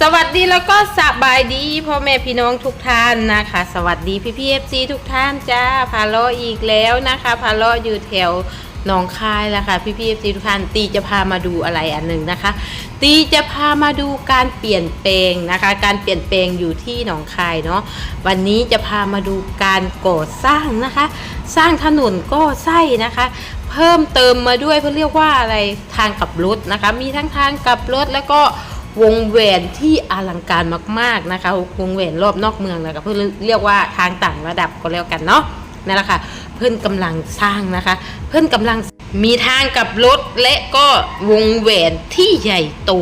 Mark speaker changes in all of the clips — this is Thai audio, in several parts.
Speaker 1: สวัสดีแล้วก็สบายดีพ่อแม่พี่น้องทุกท่านนะคะ สวัสดีพี่พี่เอฟซีทุกท่านจ้าพาเลาะอีกแล้วนะคะ พาเลาะอยู่แถวหนองคายแล้วค่ะพี่พี่เอฟซีทุกท่านตีจะพามาดูอะไรอันหนึ่งนะคะ ตีจะพามาดูการเปลี่ยนแปลงนะคะ การเปลี่ยนแปลงอยู่ที่หนองคายเนาะวันนี้จะพามาดูการก่อสร้างนะคะ สร้างถนนก็ไส้นะคะเพิ่มเติมมาด้วยเพื่อเรียกว่าอะไรทางกับรถนะคะ มีทั้งทางกับรถแล้วก็ วงแหวนที่อลังการมากๆนะคะ วงแหวนรอบนอกเมืองนะคะเพื่อเรียกว่าทางต่างระดับก็แล้วกันเนาะนั่นแหละค่ะเพื่อนกำลังสร้างนะคะ เพื่อนกำลังมีทางกับรถและก็วงแหวนที่ใหญ่โต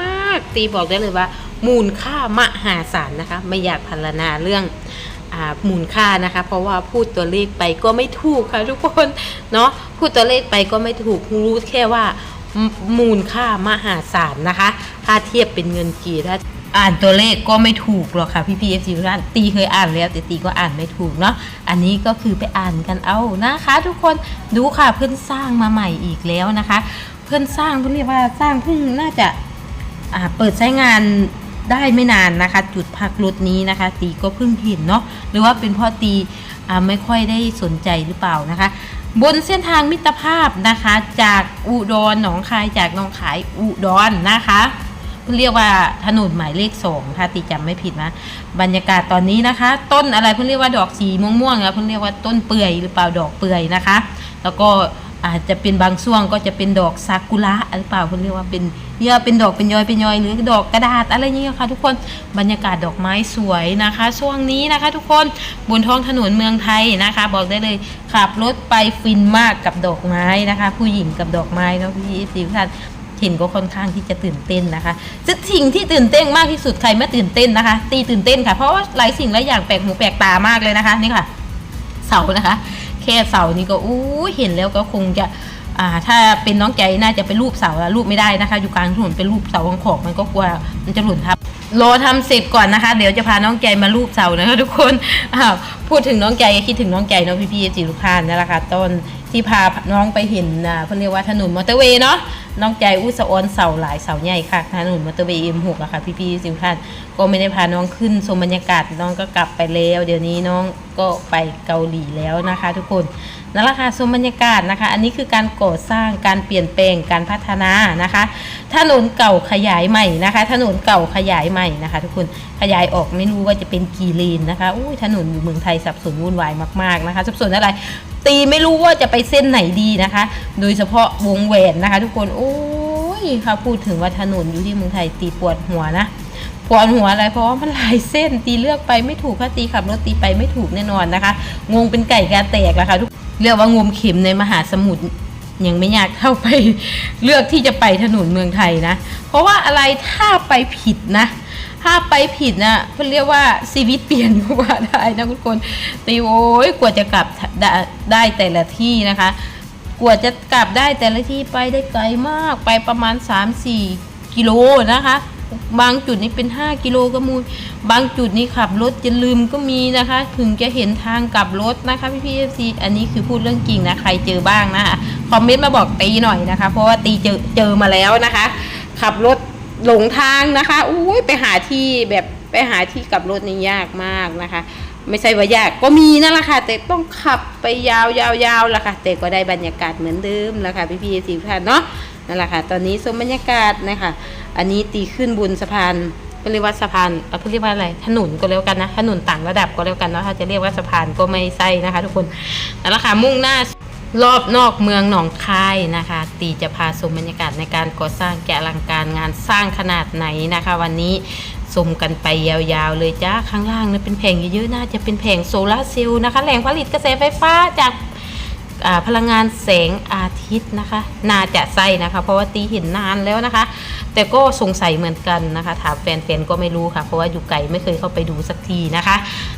Speaker 1: มากๆตีบอกได้เลยว่า มูลค่ามหาศาลนะคะ ไม่อยากพรรณนาเรื่องอมูลค่านะคะ เพราะว่าพูดตัวเลขไปก็ไม่ถูกค่ะทุกคนเนาะพูดตัวเลขไปก็ไม่ถูกรู้แค่ว่า มูลค่ามหาศาลนะคะ ถ้าเทียบเป็นเงินกี่ถ้าอ่านตัวเลขก็ไม่ถูกหรอกค่ะพี่พีเอฟซีทุกท่านตีเคยอ่านแล้วแต่ตีก็อ่านไม่ถูกเนาะอันนี้ก็คือไปอ่านกันเอานะคะ ทุกคนดูค่ะเพื่อนสร้างมาใหม่อีกแล้วนะคะ เพื่อนสร้างเพื่อนเรียกว่าสร้างเพิ่งน่าจะอ่าเปิดใช้งานได้ไม่นานนะคะ จุดพักรถนี้นะคะ ตีก็เพิ่งเห็นเนาะหรือว่าเป็นเพราะตีอ่าไม่ค่อยได้สนใจหรือเปล่านะคะ บนเส้นทางมิตรภาพนะคะ จากอุดรหนองคายจากหนองคายอุดรนะคะเรียกว่าถนนหมายเลขสองถ้าตีจำไม่ผิดนะ บรรยากาศตอนนี้นะคะ ต้นอะไรเพิ่งเรียกว่าดอกสีม่วงๆนะเพิ่งเรียกว่าต้นเปื่อยหรือเปล่าดอกเปื่อยนะคะ แล้วก็ อาจจะเป็นบางช่วงก็จะเป็นดอกซากุระหรือเปล่าเพิ่งเรียกว่าเป็นเยื่อเป็นดอกเป็นย้อยเป็นย้อยหรือดอกกระดาษอะไรอย่างเงี้ยค่ะทุกคนบรรยากาศดอกไม้สวยนะคะ ช่วงนี้นะคะ ทุกคนบนท้องถนนเมืองไทยนะคะ บอกได้เลยขับรถไปฟินมากกับดอกไม้นะคะ ผู้หญิงกับดอกไม้เนาะพี่สิวท่านเห็นก็ค่อนข้างที่จะตื่นเต้นนะคะสิ่งที่ตื่นเต้นมากที่สุดใครไม่ตื่นเต้นนะคะ ตีตื่นเต้นค่ะ เพราะว่าหลายสิ่งหลายอย่างแปลกหูแปลกตามากเลยนะคะนี่ค่ะ เสานะคะ แค่เสานี่ก็อู้เห็นแล้วก็คงจะอ่าถ้าเป็นน้องใจน่าจะเป็นรูปเสาแล้วรูปไม่ได้นะคะ อยู่กลางถนนเป็นรูปเสาของขอบมันก็กลัวมันจะหล่นทับรอทำเสร็จก่อนนะคะ เดี๋ยวจะพาน้องใจมารูปเสานะคะทุกคนอ้าพูดถึงน้องใจก็คิดถึงน้องใจเนาะพี่ๆจิรุพานนั่นแหละค่ะต้นที่พาน้องไปเห็นอ่าเขาเรียกว่าถนนมอเตอร์เวย์เนาะ น้องใจอุสออนเสาหลายเสาใหญ่ค่ะถนนมอเตอร์เวย์ M6 อะค่ะ พี่ๆจิรุพานก็ไม่ได้พาน้องขึ้นชมบรรยากาศน้องก็กลับไปแล้ว เดี๋ยวนี้น้องก็ไปเกาหลีแล้วนะคะ ทุกคนนั่นแหละค่ะชมบรรยากาศนะคะ อันนี้คือการก่อสร้างการเปลี่ยนแปลงการพัฒนานะคะ ถนนเก่าขยายใหม่นะคะ ถนนเก่าขยายใหม่นะคะ ทุกคนขยายออกไม่รู้ว่าจะเป็นกี่เลนนะคะอุ้ยถนนอยู่เมืองไทยสับสนวุ่นวายมากๆนะคะสับสนอะไรตีไม่รู้ว่าจะไปเส้นไหนดีนะคะ โดยเฉพาะวงแหวนนะคะ ทุกคนโอ้ยค่ะพูดถึงว่าถนนอยู่ที่เมืองไทยตีปวดหัวนะปวดหัวอะไรเพราะว่ามันหลายเส้นตีเลือกไปไม่ถูกค่ะตีขับรถตีไปไม่ถูกแน่นอนนะคะ งงเป็นไก่กาแตกแล้วค่ะทุกเรียกว่างมเข็มในมหาสมุทรยังไม่อยากเข้าไปเลือกที่จะไปถนนเมืองไทยนะ เพราะว่าอะไรถ้าไปผิดนะ ถ้าไปผิดนะเพื่อเรียกว่าชีวิตเปลี่ยนก็ว่าได้นะทุกคนตีโอ้ยกว่าจะกลับได้แต่ละที่นะคะ กว่าจะกลับได้แต่ละที่ไปได้ไกลมากไปประมาณ 3-4 กิโลนะคะ บางจุดนี่เป็น 5 กิโลก็มูบางจุดนี่ขับรถจะลืมก็มีนะคะ ถึงจะเห็นทางกลับรถนะคะพี่พีเอฟซีอันนี้คือพูดเรื่องจริงนะใครเจอบ้างนะคะคอมเมนต์มาบอกตีหน่อยนะคะ เพราะว่าตีเจอเจอมาแล้วนะคะ ขับรถหลงทางนะคะอุ้ยไปหาที่แบบไปหาที่กลับรถนี่ยากมากนะคะ ไม่ใช่ว่ายากก็มีนั่นแหละค่ะ แต่ต้องขับไปยาวยาวยาวละค่ะ แต่ก็ได้บรรยากาศเหมือนเดิมแล้วค่ะพี่พี่สิท่านเนาะนั่นแหละค่ะ ตอนนี้ชมบรรยากาศนะคะ อันนี้ตีขึ้นบนสะพานเขาเรียกว่าสะพานเอ่อเขาเรียกว่าอะไรถนนก็แล้วกันนะถนนต่างระดับก็แล้วกันเนาะถ้าจะเรียกว่าสะพานก็ไม่ใช่นะคะ ทุกคนนั่นแหละค่ะมุ่งหน้ารอบนอกเมืองหนองคายนะคะ ตีจะพาชมบรรยากาศในการก่อสร้างแกะลังการงานสร้างขนาดไหนนะคะ วันนี้ ชมกันไปยาวๆเลยจ้าข้างล่างเนี่ยเป็นแผงเยอะๆน่าจะเป็นแผงโซลาร์เซลล์นะคะแหล่งผลิตกระแสไฟฟ้าจากพลังงานแสงอาทิตย์นะคะ น่าจะใส่นะคะ เพราะว่าตีเห็นนานแล้วนะคะ แต่ก็สงสัยเหมือนกันนะคะ ถามแฟนๆก็ไม่รู้ค่ะ เพราะว่าอยู่ไกลไม่เคยเข้าไปดูสักทีนะคะ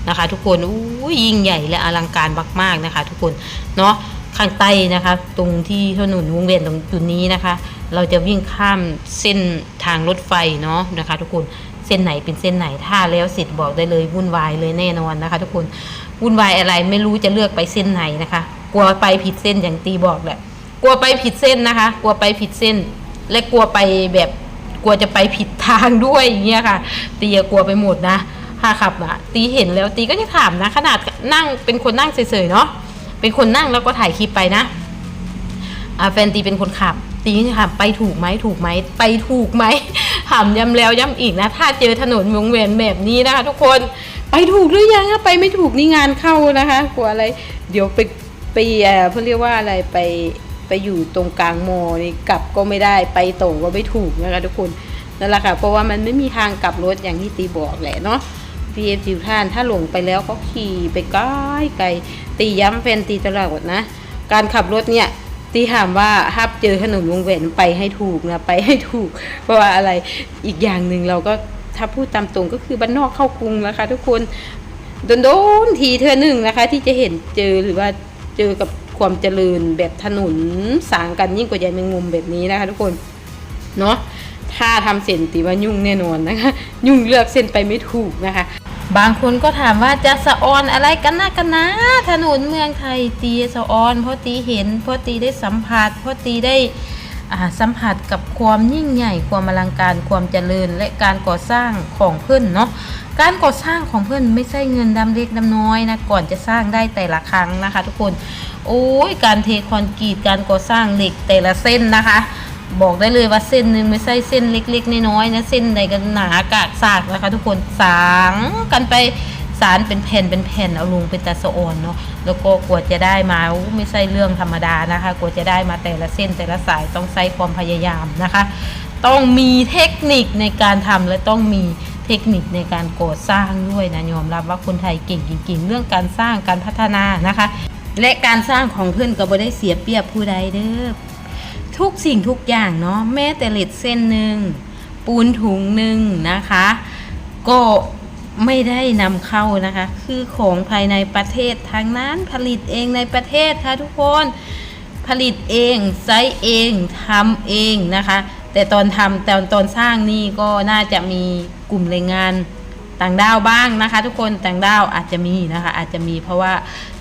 Speaker 1: นะคะ ทุกคนอู้ยยิ่งใหญ่และอลังการมาก ๆนะคะ ทุกคนเนาะข้างใต้นะคะ ตรงที่ถนนวงเวียนตรงจุดนี้นะคะ เราจะวิ่งข้ามเส้นทางรถไฟเนาะนะคะ ทุกคน เส้นไหนเป็นเส้นไหนถ้าแล้วเสร็จบอกได้เลยวุ่นวายเลยแน่นอนนะคะ ทุกคนวุ่นวายอะไรไม่รู้จะเลือกไปเส้นไหนนะคะ กลัวไปผิดเส้นอย่างตีบอกแหละกลัวไปผิดเส้นนะคะ กลัวไปผิดเส้น และกลัวไปแบบกลัวจะไปผิดทางด้วยอย่างเงี้ยค่ะ ตีอะกลัวไปหมดนะค่ะขับอะตีเห็นแล้วตีก็จะถามนะ ขนาดนั่งเป็นคนนั่งเฉยๆเนาะเป็นคนนั่งแล้วก็ถ่ายคลิปไปนะ แฟนตีเป็นคนขับ ตีก็จะถามไปถูกไหมถูกไหมไปถูกไหมถามย้ำแล้วย้ำอีกนะ ถ้าเจอถนนวงเวียนแบบนี้นะคะ ทุกคนไปถูกหรือยังไปไม่ถูกนี่งานเข้านะคะกลัวอะไร เดี๋ยวไปไปเอ่อเขาเรียกว่าอะไรไปไปอยู่ตรงกลางมอนี่กลับก็ไม่ได้ไปตรงก็ไม่ถูกนะคะทุกคนนั่นแหละค่ะเพราะว่ามันไม่มีทางกลับรถอย่างที่ตีบอกแหละเนาะพีเอฟจิวท่านถ้าหลงไปแล้วก็ขี่ไปไกลไกลตีย้ำแฟนตีตลอดนะ การขับรถเนี่ย ตีถามว่าถ้าเจอถนนวงแหวนไปให้ถูกนะไปให้ถูก เพราะว่าอะไรอีกอย่างหนึ่งเราก็ถ้าพูดตามตรงก็คือบ้านนอกเข้ากรุงนะคะ ทุกคนโดนโดนๆทีเธอหนึ่งนะคะ ที่จะเห็นเจอหรือว่าเจอกับความเจริญแบบถนนสางกันยิ่งกว่าใยแมงมุมแบบนี้นะคะ ทุกคนเนาะถ้าทำเส้นตีว่ายุ่งแน่นอนนะคะ ยุ่งเลือกเส้นไปไม่ถูกนะคะ บางคนก็ถามว่าจะสะออนอะไรกันนะกันนะถนนเมืองไทยตีสะออนเพราะตีเห็นเพราะตีได้สัมผัสเพราะตีได้สัมผัสกับความยิ่งใหญ่ความอลังการความเจริญ และการก่อสร้างของเพื่อนเนาะการก่อสร้างของเพื่อนไม่ใช่เงินดำเล็กดำน้อยนะก่อนจะสร้างได้แต่ละครั้งนะคะ ทุกคนโอ้ยการเทคอนกรีตการก่อสร้างเหล็กแต่ละเส้นนะคะ บอกได้เลยว่าเส้นหนึ่งไม่ใช่เส้นเล็ก ๆน้อยๆนะเส้นใดกันหนากากสากนะคะ ทุกคนสางกันไปสารเป็นแผ่นเป็นแผ่นเอาลงเป็นตาสะออนเนาะแล้วก็กว่าจะได้มาไม่ใช่เรื่องธรรมดานะคะกว่าจะได้มาแต่ละเส้นแต่ละสายต้องใช้ความพยายามนะคะ ต้องมีเทคนิคในการทำและต้องมีเทคนิคในการก่อสร้างด้วยนะยอมรับว่าคนไทยเก่งจริงๆเรื่องการสร้างการพัฒนานะคะ และการสร้างของเพื่อนก็บ่ได้เสียเปรียบผู้ใดเด้อ ทุกสิ่งทุกอย่างเนาะแม้แต่เหล็กเส้นหนึ่งปูนถุงหนึ่งนะคะ ก็ไม่ได้นำเข้านะคะ คือของภายในประเทศทางนั้นผลิตเองในประเทศค่ะทุกคนผลิตเองไซส์เองทำเองนะคะ แต่ตอนทำแต่ตอนสร้างนี่ก็น่าจะมีกลุ่มแรงงานต่างด้าวบ้างนะคะ ทุกคนต่างด้าวอาจจะมีนะคะ อาจจะมีเพราะว่า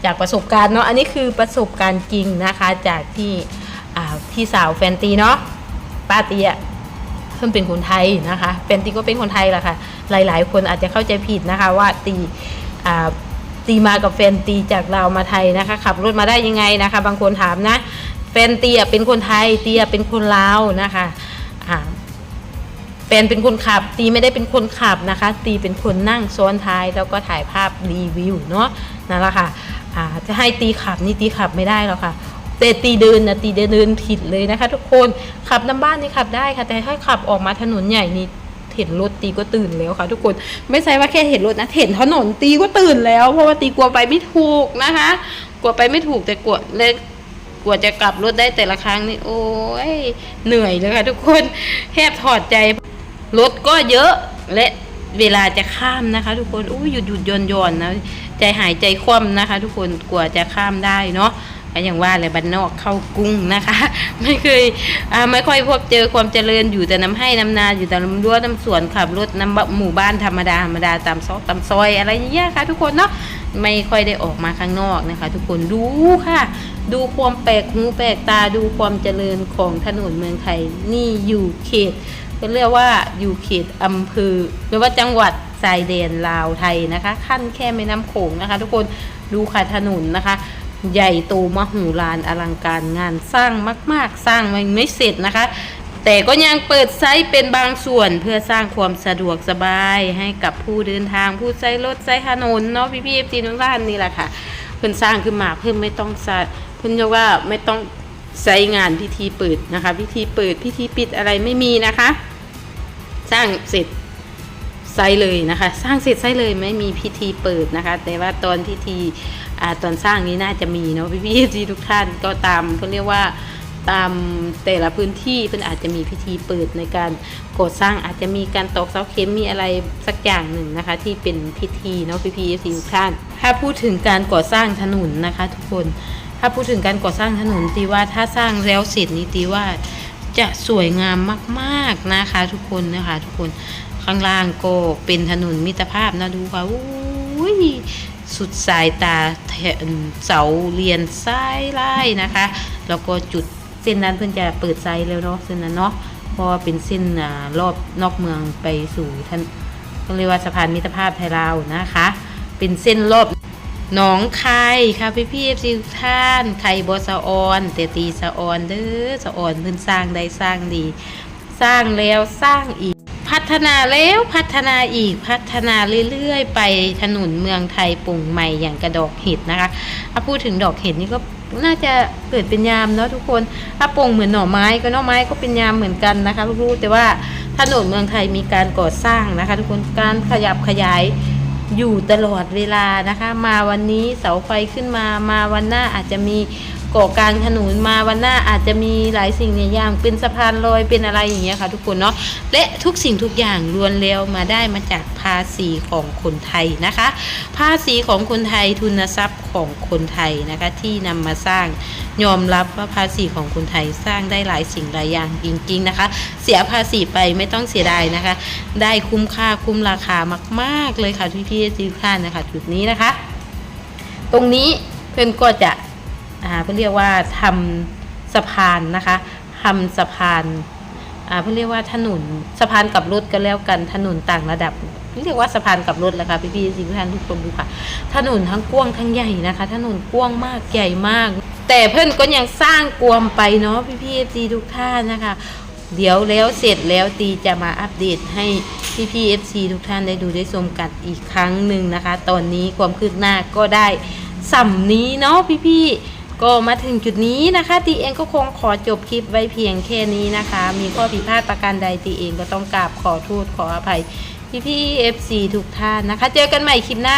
Speaker 1: จากประสบการณ์เนาะอันนี้คือประสบการณ์จริงนะคะจากที่ พี่สาวแฟนตีเนาะป้าตีอะเพิ่งเป็นคนไทยนะคะแฟนตีก็เป็นคนไทยแหละค่ะ หลาย ๆ คนอาจจะเข้าใจผิดนะคะ ว่าตีอ่าตีมากับแฟนตีจากลาวมาไทยนะคะ ขับรถมาได้ยังไงนะคะ บางคนถามนะแฟนตีอะเป็นคนไทยตีอะเป็นคนลาวนะคะอ่าแฟนเป็นคนขับ ตีไม่ได้เป็นคนขับนะคะ ตีเป็นคนนั่งซ้อนท้ายแล้วก็ถ่ายภาพรีวิวเนาะนั่นแหละค่ะอ่าจะให้ตีขับนี่ตีขับไม่ได้หรอกค่ะ แต่ตีเดินนะตีเดินผิดเลยนะคะ ทุกคนขับน้ำบ้านนี่ขับได้ค่ะ แต่ถ้าขับออกมาถนนใหญ่นี่เห็นรถตีก็ตื่นแล้วค่ะ ทุกคนไม่ใช่ว่าแค่เห็นรถนะเห็นถนนตีก็ตื่นแล้ว เพราะว่าตีกลัวไปไม่ถูกนะคะกลัวไปไม่ถูกแต่กลัวเลยกว่าจะกลับรถได้แต่ละครั้งนี่โอ้ยเหนื่อยเลยค่ะทุกคนแทบถอดใจรถก็เยอะและเวลาจะข้ามนะคะ ทุกคนอู้หยุดหยุดยอนยนนะใจหายใจคว่ำนะคะ ทุกคนกว่าจะข้ามได้เนาะ ก็ย่างว่าเลยบ้านนอกเข้ากรุงนะคะ ไม่เคยไม่ค่อยพบเจอความเจริญอยู่แต่น้ำให้น้ำนาอยู่แต่ลำรั้วน้ำสวนขับรถน้ำหมู่บ้านธรรมดาธรรมดาตามซอกตามซอยอะไรอย่างเงี้ยค่ะ ทุกคนเนาะไม่ค่อยได้ออกมาข้างนอกนะคะ ทุกคนดูค่ะ ดูความแปลกหูแปลกตาดูความเจริญของถนนเมืองไทยนี่อยู่เขตก็เรียกว่าอยู่เขตอำเภอหรือว่าจังหวัดชายแดนลาวไทยนะคะ ขั้นแค่แม่น้ำโขงนะคะ ทุกคนดูค่ะถนนนะคะ ใหญ่โตมโหฬารอลังการงานสร้างมาก ๆ สร้างมันไม่เสร็จนะคะ แต่ก็ยังเปิดไซต์เป็นบางส่วนเพื่อสร้างความสะดวกสบายให้กับผู้เดินทางผู้ใช้รถใช้ถนนเนาะพี่พี่เอฟซีทุกท่านนี่แหละค่ะเพิ่นสร้างขึ้นมาเพิ่มไม่ต้องสะเพิ่นเรียกว่าไม่ต้องใช้งานพิธีเปิดนะคะพิธีเปิดพิธีปิดอะไรไม่มีนะคะ สร้างเสร็จไซเลยนะคะ สร้างเสร็จไซเลยไม่มีพิธีเปิดนะคะ แต่ว่าตอนพิธี อตอนสร้างนี้น่าจะมีเนาะพี่พี่ที่ทุกท่านก็ตามเขาเรียกว่าตามแต่ละพื้นที่เพิ่นอาจจะมีพิธีเปิดในการก่อสร้างอาจจะมีการตอกเสาเข็มมีอะไรสักอย่างหนึ่งนะคะ ที่เป็นพิธีเนาะพี่พี่ที่ทุกท่าน ถ้าพูดถึงการก่อสร้างถนนนะคะ ทุกคนถ้าพูดถึงการก่อสร้างถนนตีว่าถ้าสร้างแล้วเสร็จนี่ตีว่าจะสวยงามมากๆนะคะ ทุกคนนะคะ ทุกคนข้างล่างก็เป็นถนนมิตรภาพนะดูค่ะอุ้ย สุดสายตาแถเสาเรียนซ้ายไล่นะคะ แล้วก็จุดเส้นนั้นเพื่อนจะเปิดไซแล้วเนาะเส้นนั้นเนาะเพราะว่าเป็นเส้นรอบนอกเมืองไปสู่ท่านเรียกว่าสะพานมิตรภาพไทยลาวนะคะ เป็นเส้นรอบหนองคายค่ะพี่พี่เอฟซีท่านไข่บอสะออนแต่ตีสะออนเด้อสะออนเพิ่นสร้างได้สร้างดี สร้างแล้วสร้างอีก พัฒนาแล้วพัฒนาอีกพัฒนาเรื่อยๆ ไปถนนเมืองไทยปุ่งใหม่อย่างกระดอกเห็ดนะคะถ้าพูดถึงดอกเห็ดนี่ก็น่าจะเกิดเป็นยามเนาะทุกคนถ้าปงเหมือนหน่อไม้ก็หน่อไม้ก็เป็นยามเหมือนกันนะคะลูกๆแต่ว่าถนนเมืองไทยมีการก่อสร้างนะคะ ทุกคนการขยับขยายอยู่ตลอดเวลานะคะ มาวันนี้เสาไฟขึ้นมามาวันหน้าอาจจะมี ก่อกลางถนนมาวันหน้าอาจจะมีหลายสิ่งหลายอย่างเป็นสะพานลอยเป็นอะไรอย่างเงี้ยค่ะทุกคนเนาะและทุกสิ่งทุกอย่างล้วนแล้วมาได้มาจากภาษีของคนไทยนะคะ ภาษีของคนไทยทุนทรัพย์ของคนไทยนะคะที่นำมาสร้างยอมรับว่าภาษีของคนไทยสร้างได้หลายสิ่งหลายอย่างจริง ๆนะคะ เสียภาษีไปไม่ต้องเสียดายนะคะ ได้คุ้มค่าคุ้มราคามาก ๆเลยค่ะพี่พี่ๆทุกท่านนะคะจุดนี้นะคะ ตรงนี้เพื่อนก็จะอ่า เพื่อเรียกว่าทำสะพานนะคะทำสะพานอ่าเพื่อเรียกว่าถนนสะพานกับรถก็แล้วกันถนนต่างระดับเรียกว่าสะพานกับรถแหละค่ะพี่พี่ๆทุกท่านทุกคนดูค่ะ ถนนทั้งกว้างทั้งใหญ่นะคะ ถนนกว้างมากใหญ่มาก แต่เพื่อนก็ยังสร้างกวมไปเนาะพี่พี่ๆทุกท่านนะคะ เดี๋ยวแล้วเสร็จแล้วตีจะมาอัปเดตให้พี่พี่เอฟซีทุกท่านได้ดูได้ชมกันอีกครั้งหนึ่งนะคะ ตอนนี้ความคืบหน้าก็ได้สัมนี้เนาะพี่พี่ ก็มาถึงจุดนี้นะคะตีเองก็คงขอจบคลิปไว้เพียงแค่นี้นะคะ มีข้อผิดพลาดประการใดตีเองก็ต้องกราบขอโทษขออภัยพี่พี่เอฟซีทุกท่านนะคะ เจอกันใหม่คลิปหน้า